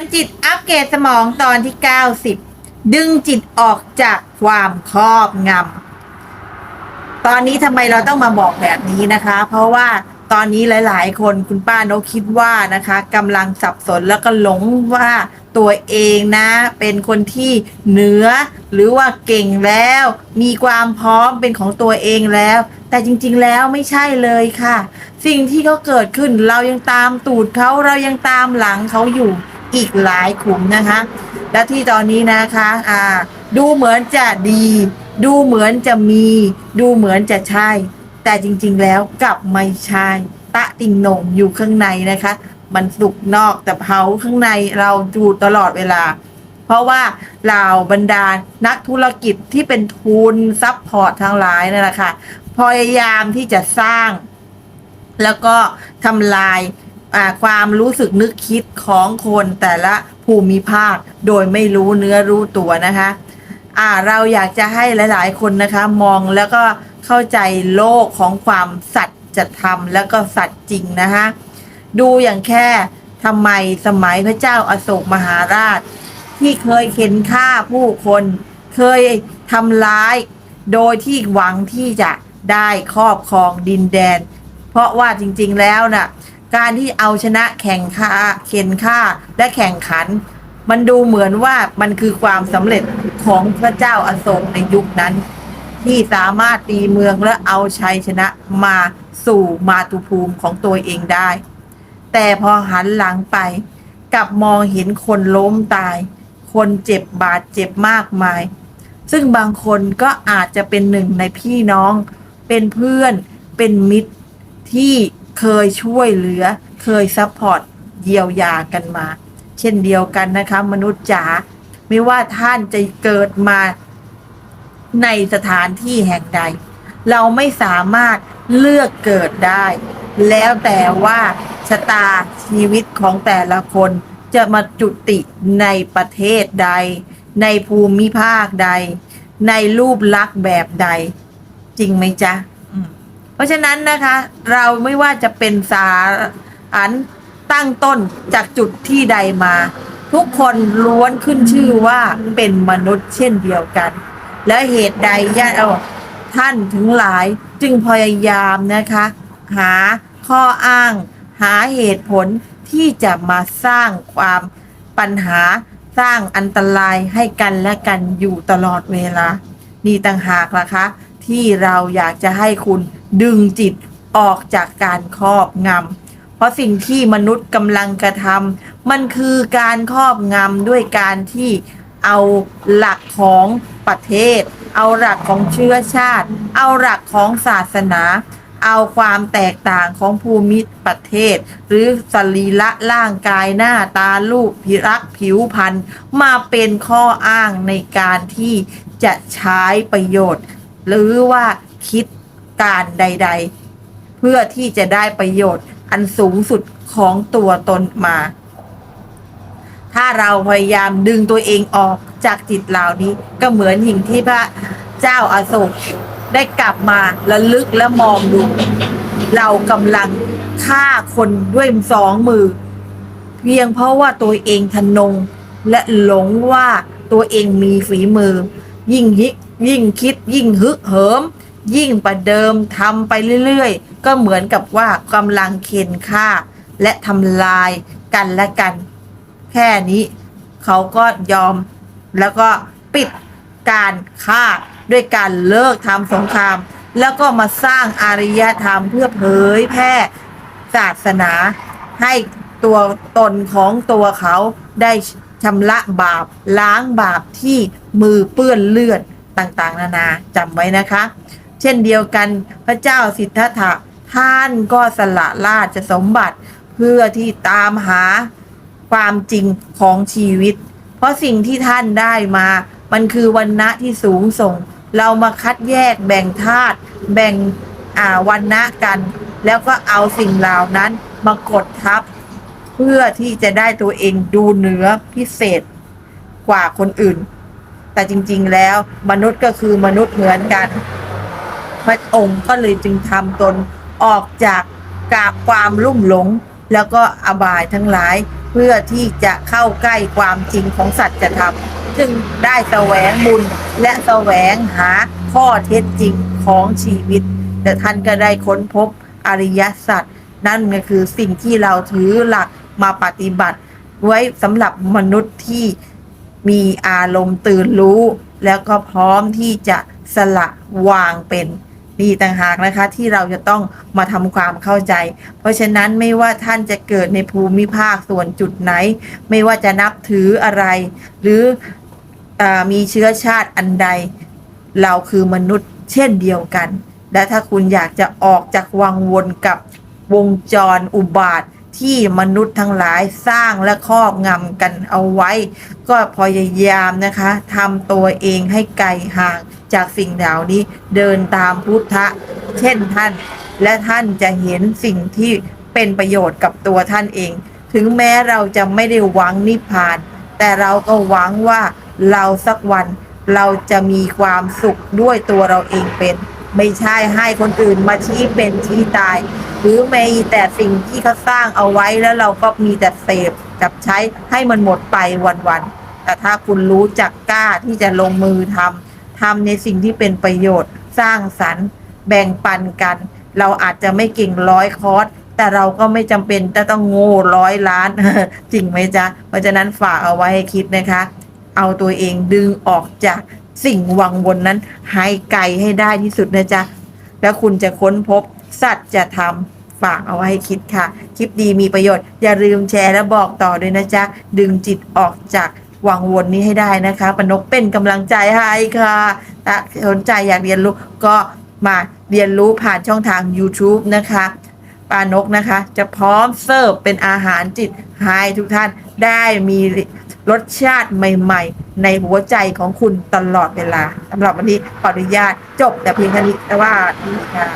การจิตอัปเกรดสมองตอนที่ 90 ดึงจิตออกจากความครอบงำตอนนี้ทำไมเราต้องมาบอกแบบนี้นะคะ เพราะว่าตอนนี้หลาย ๆ คนคุณป้านกคิดว่านะคะกำลังสับสนแล้วก็หลงว่าตัวเองนะ เป็นคนที่เหนือหรือว่าเก่งแล้ว มีความพร้อมเป็นของตัวเองแล้ว แต่จริง ๆ แล้วไม่ใช่เลยค่ะ สิ่งที่เขาเกิดขึ้นเรายังตามตูดเขาเรายังตามหลังเขาอยู่ อีกหลายขุมนะคะ และที่ตอนนี้นะคะอ่าดูเหมือนจะดี ดูเหมือนจะมี ดูเหมือนจะใช่ แต่จริงๆแล้วกลับไม่ใช่ ตะติงโหน่งอยู่ข้างในนะคะ มันสุกนอกแต่เผาข้างในเราดูตลอดเวลา เพราะว่าเหล่าบรรดานักธุรกิจที่เป็นทุนซัพพอร์ตทั้งหลายนั่นแหละค่ะพยายามที่จะสร้าง แล้วก็ทำลาย ความรู้สึกนึกคิดของคนแต่ละภูมิภาคโดยไม่รู้เนื้อรู้ตัวนะคะอ่าเราอยากจะให้หลาย ๆ คนนะคะมองแล้วก็เข้าใจโลกของความสัตย์จะทำแล้วก็สัตย์จริงนะคะดูอย่างแค่ทำไมสมัยพระเจ้าอาโศกมหาราช ที่เคยเข็นฆ่าผู้คน เคยทำร้าย โดยที่หวังที่จะได้ครอบครองดินแดน เพราะว่าจริง ๆ แล้วน่ะ การที่เอาชนะแข่งฆ่าเข็นฆ่าและแข่งขัน มันดูเหมือนว่ามันคือความสำเร็จของพระเจ้าอโศกในยุคนั้น ที่สามารถตีเมืองและเอาชัยชนะมาสู่มาตุภูมิของตัวเองได้ แต่พอหันหลังไปกลับมองเห็นคนล้มตาย คนเจ็บบาดเจ็บมากมาย ซึ่งบางคนก็อาจจะเป็นหนึ่งในพี่น้อง เป็นเพื่อนเป็นมิตรที่ เคยช่วยเหลือ เคยซัพพอร์ตเยียวยากันมา เช่นเดียวกันนะคะ มนุษย์จ๋าไม่ว่าท่านจะเกิดมาในสถานที่แห่งใด เราไม่สามารถเลือกเกิดได้ แล้วแต่ว่าชะตาชีวิตของแต่ละคนจะมาจุติในประเทศใด ในภูมิภาคใด ในรูปลักษณ์แบบใด จริงไหมจ๊ะ เพราะฉะนั้นนะคะ เราไม่ว่าจะเป็นสารตั้งต้นจากจุดที่ใดมา ทุกคนล้วนขึ้นชื่อว่าเป็นมนุษย์เช่นเดียวกัน และเหตุใดญาติเอาท่านถึงหลายจึงพยายามนะคะ หาข้ออ้าง หาเหตุผลที่จะมาสร้างความปัญหาสร้างอันตรายให้กันและกันอยู่ตลอดเวลา นี่ต่างหากล่ะคะ ที่เราอยากจะให้คุณ ดึงจิตออกจากการครอบงำ เพราะสิ่งที่มนุษย์กำลังกระทำมันคือการครอบงำด้วยการที่เอาหลักของประเทศ เอาหลักของเชื้อชาติ เอาหลักของศาสนา เอาความแตกต่างของภูมิประเทศ หรือสรีระร่างกายหน้าตาลูกพิรักผิวพรรณมาเป็นข้ออ้างในการที่จะใช้ประโยชน์ หรือว่าคิด การใด ๆ เพื่อที่จะได้ประโยชน์อันสูงสุดของตัวตนมา ถ้าเราพยายามดึงตัวเองออกจากจิตเหล่านี้ก็เหมือนหิ่งที่พระเจ้าอาโศกได้กลับมาระลึกและมองดู เรากำลังฆ่าคนด้วยสองมือ เพียงเพราะว่าตัวเองทนง และหลงว่าตัวเองมีฝีมือ ยิ่งฮิยิ่งคิดยิ่งฮึกเหิม ยิ่งประเดิมทำไปเรื่อยๆ ก็เหมือนกับว่ากำลังเข็นฆ่า และทำลายกันและกัน แค่นี้ เขาก็ยอมแล้วก็ปิดการฆ่าด้วยการเลิกทำสงคราม แล้วก็มาสร้างอารยธรรมเพื่อเผยแพร่ศาสนา ให้ตัวตนของตัวเขาได้ชำระบาปล้างบาปที่มือเปื้อนเลือดต่างๆ นานาจำไว้นะคะ เช่นเดียวกันพระเจ้าสิทธัตถะท่านก็สละราชสมบัติเพื่อที่ตามหาความจริงของชีวิต เพราะสิ่งที่ท่านได้มา มันคือวันณะที่สูงส่ง เรามาคัดแยกแบ่งธาตุแบ่งวันณะกัน แล้วก็เอาสิ่งเหล่านั้นมากดทับ เพื่อที่จะได้ตัวเองดูเหนือพิเศษกว่าคนอื่น แต่จริงๆแล้วมนุษย์ก็คือมนุษย์เหมือนกัน พระองค์ก็เลยจึงทำตนออกจากกาความลุ่มหลง แล้วก็อบายทั้งหลาย เพื่อที่จะเข้าใกล้ความจริงของสัจธรรมจึงได้แสวงบุญและแสวงหาข้อเท็จจริงของชีวิต แต่ท่านก็ได้ค้นพบอริยสัจนั่นก็คือสิ่งที่เราถือหลักมาปฏิบัติ ไว้สำหรับมนุษย์ที่มีอารมณ์ตื่นรู้ แล้วก็พร้อมที่จะสละวางเป็น นี่ต่างหากนะคะที่เราจะต้องมาทำความเข้าใจ เพราะฉะนั้นไม่ว่าท่านจะเกิดในภูมิภาคส่วนจุดไหน ไม่ว่าจะนับถืออะไร หรืออมีเชื้อชาติอันใด เราคือมนุษย์เช่นเดียวกัน และถ้าคุณอยากจะออกจากวังวนกับวงจรอุบาทที่มนุษย์ทั้งหลายสร้างและครอบงำกันเอาไว้ ก็พยายามนะคะทำตัวเองให้ไกลห่าง จากสิ่งเหล่านี้เดินตามพุทธะเช่นท่าน และท่านจะเห็นสิ่งที่เป็นประโยชน์กับตัวท่านเอง ถึงแม้เราจะไม่ได้หวังนิพพาน แต่เราก็หวังว่าเราสักวันเราจะมีความสุขด้วยตัวเราเองเป็น ไม่ใช่ให้คนอื่นมาชี้เป็นชี้ตาย หรือไมีแต่สิ่งที่เขาสร้างเอาไว้แล้วเราก็มีแต่เสพกับใช้ให้มันหมดไปวันๆแต่ถ้าคุณรู้จักกล้าที่จะลงมือทำ ทำในสิ่งที่เป็นประโยชน์ สร้างสรรค์ แบ่งปันกัน เราอาจจะไม่เก่งร้อยคอร์สแต่เราก็ไม่จำเป็นจะต้องโง่ร้อยล้าน จริงไหมจ๊ะ เพราะฉะนั้นฝากเอาไว้ให้คิดนะคะ เอาตัวเองดึงออกจากสิ่งวังวนนั้นให้ไกลให้ได้ที่สุดนะจ๊ะ แล้วคุณจะค้นพบสัตว์จะทำฝากเอาไว้ให้คิดค่ะ คลิปดีมีประโยชน์ อย่าลืมแชร์และบอกต่อด้วยนะจ๊ะ ดึงจิตออกจาก วังวนนี้ให้ได้นะคะปนกเป็นกำลังใจให้ค่ะถ้าสนใจอยากเรียนรู้ก็มาเรียนรู้ผ่านช่องทาง YouTube นะคะปานกนะคะ จะพร้อมเสิร์ฟเป็นอาหารจิตให้ทุกท่านได้มีรสชาติใหม่ ๆ ในหัวใจของคุณตลอดเวลาสำหรับวันนี้ขออนุญาตจบแต่เพียงเท่านี้แต่ว่านี่ค่ะ